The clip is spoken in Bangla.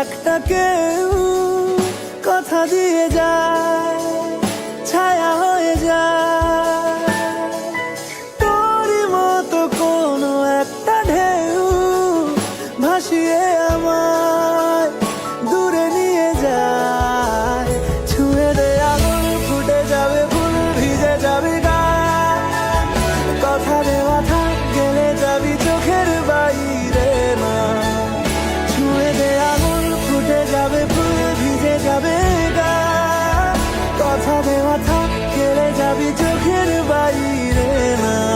একটা কেউ কথা দিয়ে যায়। যাবি চোখের বাইরে না?